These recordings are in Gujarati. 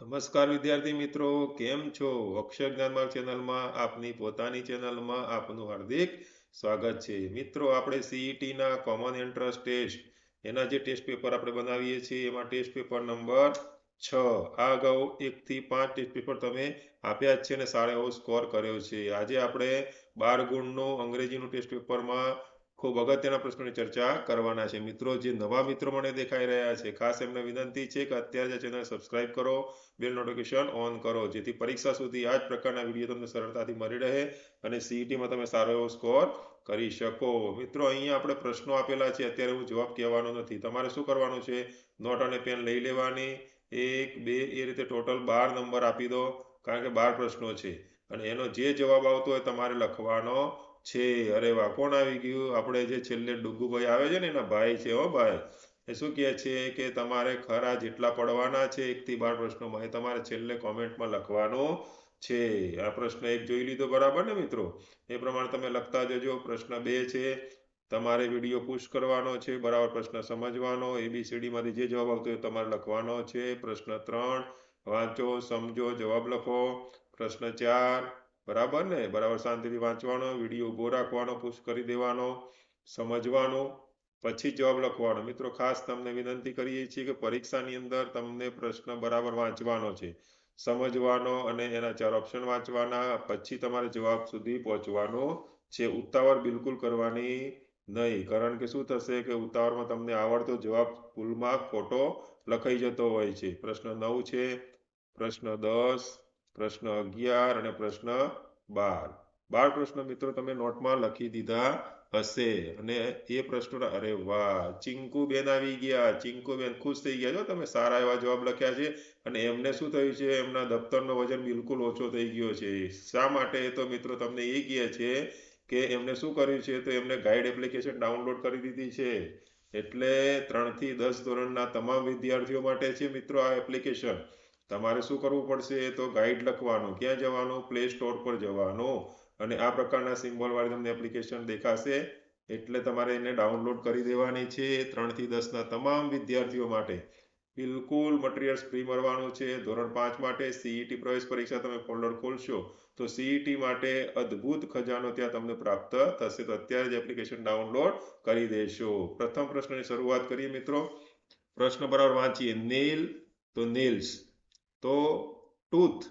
નમસ્કાર વિદ્યાર્થી મિત્રો, કેમ છો? અક્ષર જ્ઞાનમાર્ગ ચેનલમાં આપની પોતાની ચેનલમાં આપનું હાર્દિક સ્વાગત છે. મિત્રો, આપણે સીઈટીના કોમન એન્ટ્રન્સ ટેસ્ટ એના જે ટેસ્ટ પેપર આપણે બનાવીએ છીએ, એમાં ટેસ્ટ પેપર નંબર છ. આ અગાઉ એકથી પાંચ ટેસ્ટ પેપર તમે આપ્યા જ છે અને સારા એવો સ્કોર કર્યો છે. આજે આપણે બાર ગુણનું અંગ્રેજીનું ટેસ્ટ પેપરમાં ખૂબ અગત્યના પ્રશ્નોની ચર્ચા કરવાના છે. મિત્રો, જે નવા મિત્રો મને દેખાઈ રહ્યા છે, ખાસ એમને વિનંતી છે કે અત્યારે જ ચેનલ સબસ્ક્રાઇબ કરો, બેલ નોટિફિકેશન ઓન કરો, જેથી પરીક્ષા સુધી આ જ પ્રકારના વીડિયો તમને સરળતાથી મળી રહે અને સીઈટીમાં તમે સારો એવો સ્કોર કરી શકો. મિત્રો, અહીંયા આપણે પ્રશ્નો આપેલા છે, અત્યારે હું જવાબ કહેવાનો નથી. તમારે શું કરવાનું છે? નોટ અને પેન લઈ લેવાની. એક, બે, એ રીતે ટોટલ બાર નંબર આપી દો, કારણ કે બાર પ્રશ્નો છે. અને એનો જે જવાબ આવતો હોય તમારે લખવાનો. છે, અરે વાહ, કોણ આવી ગયું? આપણે જે છેલ્લે ડુગુભાઈ આવે છે ને, એના ભાઈ છે હો ભાઈ. એ શું કહે છે કે તમારે ખરા જેટલા પડવાના છે, એકથી બાર પ્રશ્નોમાં, એ તમારે છેલ્લે કોમેન્ટમાં લખવાનો છે. આ પ્રશ્ન એક જોઈ લીધો બરાબર ને મિત્રો? એ પ્રમાણે તમે લખતા જજો. પ્રશ્ન બે છે, તમારે વીડિયો પુશ કરવાનો છે, બરાબર પ્રશ્ન સમજવાનો. એબીસીડીમાંથી જે જવાબ આવતો હોય તમારે લખવાનો છે. પ્રશ્ન ત્રણ, વાંચો, સમજો, જવાબ લખો. પ્રશ્ન ચાર બરાબર ને? બરાબર, શાંતિથી વાંચવાનો, વીડિયો ઊભો રાખવાનો પુશ કરી દેવાનો, સમજવાનો, પછી જવાબ લખવાનો. મિત્રો, ખાસ તમને વિનંતી કરીએ છીએ કે પરીક્ષાની અંદર તમને પ્રશ્ન બરાબર વાંચવાનો છે. સમજવાનો અને એના ચાર ઓપ્શન વાંચવાના, પછી તમારે જવાબ સુધી પહોંચવાનો છે. ઉતાવળ બિલકુલ કરવાની નહીં, કારણ કે શું થશે કે ઉતાવળમાં તમને આવડતો જવાબ ભૂલમાં ખોટો લખાઈ જતો હોય છે. પ્રશ્ન નવ છે, પ્રશ્ન દસ પ્રશ્ન અગિયાર અને પ્રશ્ન બાર. બાર પ્રશ્ન મિત્રો તમે નોટમાં લખી દીધા હશે અને એ પ્રશ્નો અરે વાહ, ચિંકુબેન આવી ગયા. ચિંકુબેન ખુશ થઈ ગયા છો? તમે સારા એવા જવાબ લખ્યા છે અને એમને શું થયું છે? એમના દફતરનો વજન બિલકુલ ઓછો થઈ ગયો છે. શા માટે? તો મિત્રો તમને એ કહે છે કે એમને શું કર્યું છે? તો એમને ગાઈડ એપ્લિકેશન ડાઉનલોડ કરી દીધી છે. એટલે ત્રણથી દસ ધોરણના તમામ વિદ્યાર્થીઓ માટે છે મિત્રો આ એપ્લિકેશન તમારે શું કરવું પડશે? તો ગાઈડ લખવાનો. ક્યાં જવાનો? પ્લે સ્ટોર પર જવાનો. અને આ પ્રકારના સિમ્બોલ વાળી તમને એપ્લિકેશન દેખાશે. એટલે તમારે એને ડાઉનલોડ કરી દેવાની છે ત્રણથી દસના તમામ વિદ્યાર્થીઓ માટે. બિલકુલ મટીરિયલ્સ ફ્રી મળવાનું છે. ધોરણ પાંચ માટે સીઈટી પ્રવેશ પરીક્ષા તમે ફોલ્ડર ખોલશો તો સીઈટી માટે અદ્ભુત ખજાનો ત્યાં તમને પ્રાપ્ત થશે. તો અત્યારે જ એપ્લિકેશન ડાઉનલોડ કરી દેશો. પ્રથમ પ્રશ્નની શરૂઆત કરીએ મિત્રો. પ્રશ્ન બરાબર વાંચીએ. નેલ, તો નેલ્સ. તો ટૂથ,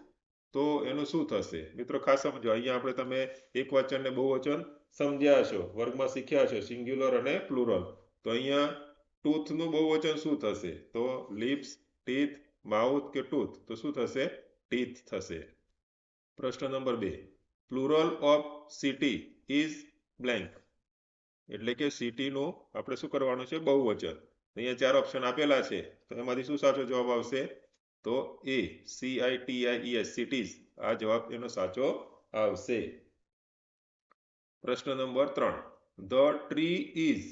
તો એનું શું થશે? મિત્રો, ખાસ સમજો, અહીંયા આપણે તમે એક વચન ને બહુ વચન સમજ્યા છો વર્ગમાં શીખ્યા છો સિંગ્યુલર અને પ્લુરલ. તો અહીંયા ટૂથનું બહુ વચન શું થશે? તો લિપ્સ, ટીથ, માઉથ કે ટૂથ? તો શું થશે? ટીથ થશે. પ્રશ્ન નંબર બે. Plural of city is blank. એટલે કે સિટીનું આપણે શું કરવાનું છે? બહુ વચન અહીંયા ચાર ઓપ્શન આપેલા છે. તો એમાંથી શું સાચો જવાબ આવશે? તો એ સીઆઈટીઆઈએસ સિટીઝ આ જવાબ એનો સાચો આવશે. પ્રશ્ન નંબર ત્રણ. The tree is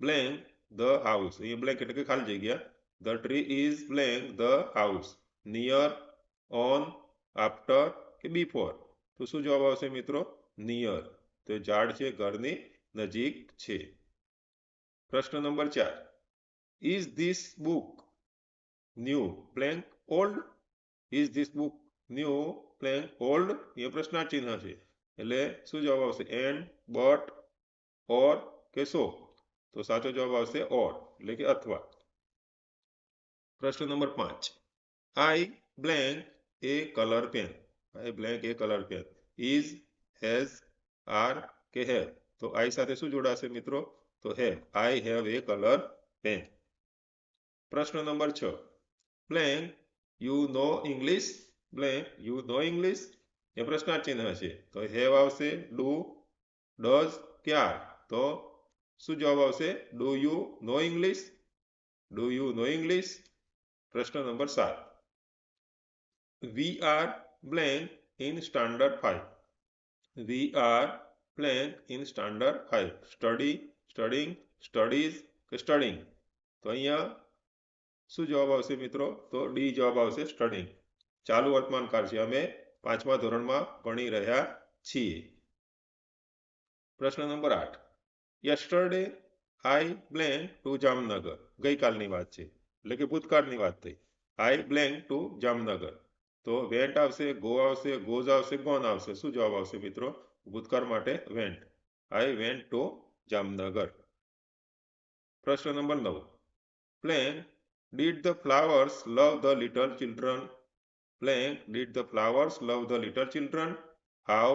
blank the house અહીંયા બ્લેન્ક એટલે કે ખાલી જગ્યા. The tree is blank the house near on after કે બિફોર તો શું જવાબ આવશે મિત્રો? નિયર તો ઝાડ છે, ઘરની નજીક છે. પ્રશ્ન નંબર ચાર. Is this book new blank old is this book new blank old એ પ્રશ્નાર્થ ચિહ્ન છે એટલે શું જવાબ આવશે? એન્ડ બટ ઓર કે સો તો સાચો જવાબ આવશે ઓર એટલે કે અથવા. પ્રશ્ન નંબર પાંચ. I blank a colour pen I blank a colour pen is has are કે હેવ તો આઈ સાથે શું જોડાશે મિત્રો? તો have I have a colour pen પ્રશ્ન નંબર છ. Blank you know English blank you know English એ પ્રશ્નાર્થ ચિહ્ન છે તો હેવ આવશે, ડુ, ડઝ, ક્યાર? તો શું જવાબ આવશે? Do you know English? Do you know English? પ્રશ્ન નંબર સાત. We are blank in standard five we are blank in standard five study, studying, studies કે સ્ટડિંગ? તો અહીંયા શું જવાબ આવશે મિત્રો? તો ડી જવાબ આવશે સ્ટડિંગ ચાલુ વર્તમાન કાળ છે. અમે પાંચમા ધોરણમાં ભણી રહ્યા છીએ. પ્રશ્ન નંબર આઠ. Yesterday I blank to Jamnagar. ગઈકાલની વાત છે. એટલે કે ભૂતકાળની વાત થઈ. I blank to Jamnagar. તો વેન્ટ આવશે, ગો આવશે, ગોઝ આવશે, ગોન આવશે. શું જવાબ આવશે મિત્રો? ભૂતકાળ માટે went. I went to Jamnagar. પ્રશ્ન નંબર નવ. Blank did the flowers love the little children blank did the flowers love the little children how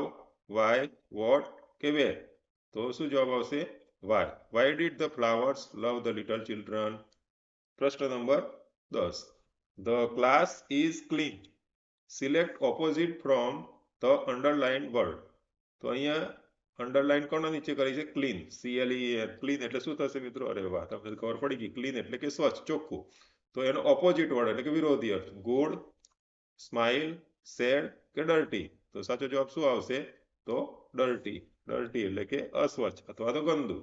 why what કે વેર તો શું જવાબ આવશે why why did the flowers love the little children પ્રશ્ન નંબર દસ the class is clean select opposite from the underline word તો અહીંયા અંડરલાઇન કોના નીચે કરી છે? ક્લીન સીએલઈ ક્લીન એટલે શું થશે મિત્રો? અરે વાહ, તમને ખબર પડી ગઈ. ક્લીન એટલે કે સ્વચ્છ, ચોખ્ખું. તો એનો ઓપોઝિટ વર્ડ એટલે કે વિરોધી અર્થ. ગુડ સ્માઇલ સેડ કે ડર્ટી તો સાચો જવાબ શું આવશે? તો ડર્ટી ડર્ટી એટલે કે અસ્વચ્છ અથવા તો ગંદુ.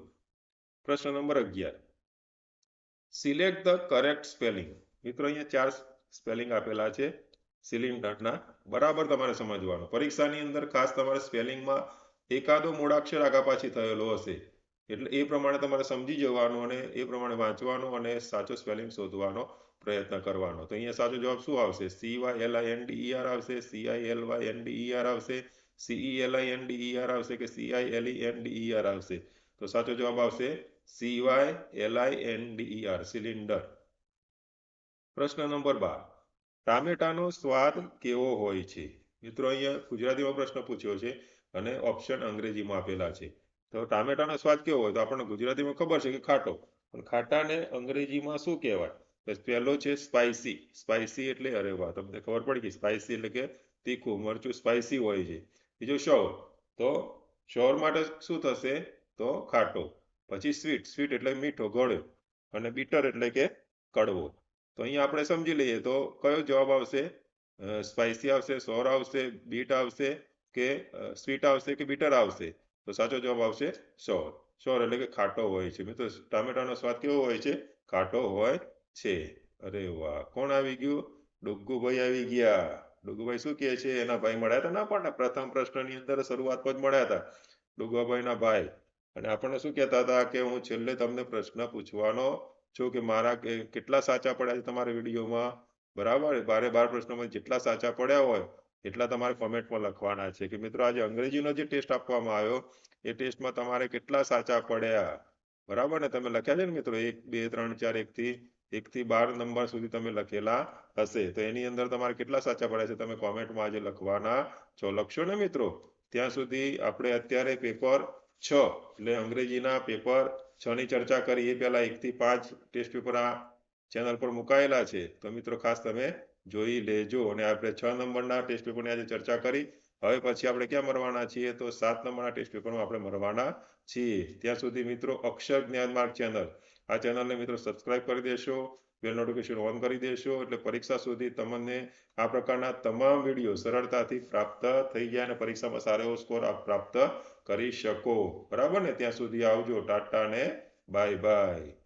પ્રશ્ન નંબર અગિયાર. સિલેક્ટ ધ કરેક્ટ સ્પેલિંગ મિત્રો, અહીંયા ચાર સ્પેલિંગ આપેલા છે. સિલિન્ડરના બરાબર તમારે સમજવાનું. પરીક્ષાની અંદર ખાસ તમારે સ્પેલિંગમાં એકાદો મૂળાક્ષર આગા પાછી થયેલો હશે. એટલે એ પ્રમાણે તમારે સમજી જવાનું અને એ પ્રમાણે વાંચવાનું અને સાચો સ્પેલિંગ શોધવાનો પ્રયત્ન કરવાનો. તો અહીંયા સાચો જવાબ શું આવશે? C Y L I N D R આવશે C I L Y N D R આવશે C E L I N D R આવશે કે C I L N D R આવશે? તો સાચો જવાબ આવશે C Y L I N D R cylinder. પ્રશ્ન નંબર બાર. ટામેટાનો સ્વાદ કેવો હોય છે? મિત્રો અહીંયા ગુજરાતીમાં પ્રશ્ન પૂછ્યો છે અને ઓપ્શન અંગ્રેજીમાં આપેલા છે. તો ટામેટાનો સ્વાદ કેવો હોય તો આપણને ગુજરાતીમાં ખબર છે કે ખાટો. પણ ખાટાને અંગ્રેજીમાં શું કહેવાય? પહેલો છે સ્પાઇસી સ્પાઇસી એટલે, અરે વાહ, તમને ખબર પડી ગઈ. સ્પાઇસી એટલે કે તીખું. મરચું સ્પાઇસી હોય છે. બીજો શોર. તો શોર માટે શું થશે? તો ખાટો. પછી સ્વીટ સ્વીટ એટલે મીઠો, ગળ્યો. અને બીટર એટલે કે કડવો. તો અહીંયા આપણે સમજી લઈએ તો કયો જવાબ આવશે? સ્પાઇસી આવશે સોર આવશે, બીટ આવશે કે સ્વીટ આવશે કે બીટર આવશે? તો સાચો જવાબ આવશે સોર. સોર એટલે કે ખાટો હોય છે. મિત્રો, ટામેટાનો સ્વાદ કેવો હોય છે? ખાટો હોય છે. અરે વાહ! કોણ આવી ગયું? ડુગ્ગુભાઈ આવી ગયા. ડુગ્ગુભાઈ શું કહે છે? એના ભાઈ મળ્યા હતા ના પણ પ્રથમ પ્રશ્નની અંદર શરૂઆતમાં જ મળ્યા હતા. ડુગ્ગાભાઈના ભાઈ. અને આપણને શું કહેતા હતા કે, હું છેલ્લે તમને પ્રશ્ન પૂછવાનો છું કે મારા કેટલા સાચા પડ્યા છે તમારા વિડીયોમાં? બરાબર? બારે બાર પ્રશ્નોમાં જેટલા સાચા પડ્યા હોય એટલા તમારે કોમેન્ટમાં લખવાના છે કે મિત્રો આજે અંગ્રેજીનો જે ટેસ્ટ આપવામાં આવ્યો, એ ટેસ્ટમાં તમારે કેટલા સાચા પડ્યા? બરાબર ને? તમે લખ્યા છે ને મિત્રો? એક, બે, ત્રણ, ચાર, એક થી એક થી બાર નંબર સુધી તમે લખેલા હશે. તો એની અંદર તમારે કેટલા સાચા પડ્યા છે તમે કોમેન્ટમાં આજે લખવાના છો? લખશો ને મિત્રો? ત્યાં સુધી આપણે અત્યારે પેપર છ, એટલે અંગ્રેજીના પેપર છ ની ચર્ચા કરી. એ પહેલા એક થી પાંચ ટેસ્ટ પેપર આ ચેનલ પર મુકાયેલા છે. તો મિત્રો ખાસ તમે જોઈ લેજો. અને આપણે છ નંબરના ટેસ્ટ પેપરની આજે ચર્ચા કરી. હવે પછી આપણે ક્યાં મરવાના છીએ? તો સાત નંબરના ટેસ્ટ પેપરમાં આપણે મરવાના છીએ. ત્યાં સુધી મિત્રો અક્ષર જ્ઞાન માર્ગ ચેનલ. આ ચેનલને મિત્રો સબસ્ક્રાઇબ કરી દેશો. બેલ નોટિફિકેશન ઓન કરી દેશો. એટલે પરીક્ષા સુધી તમને આ પ્રકારના તમામ વીડિયો સરળતાથી પ્રાપ્ત થઈ જાય અને પરીક્ષામાં સારો એવો સ્કોર આપ પ્રાપ્ત કરી શકો. બરાબર ને? ત્યાં સુધી આવજો. ટાટા ને. Bye bye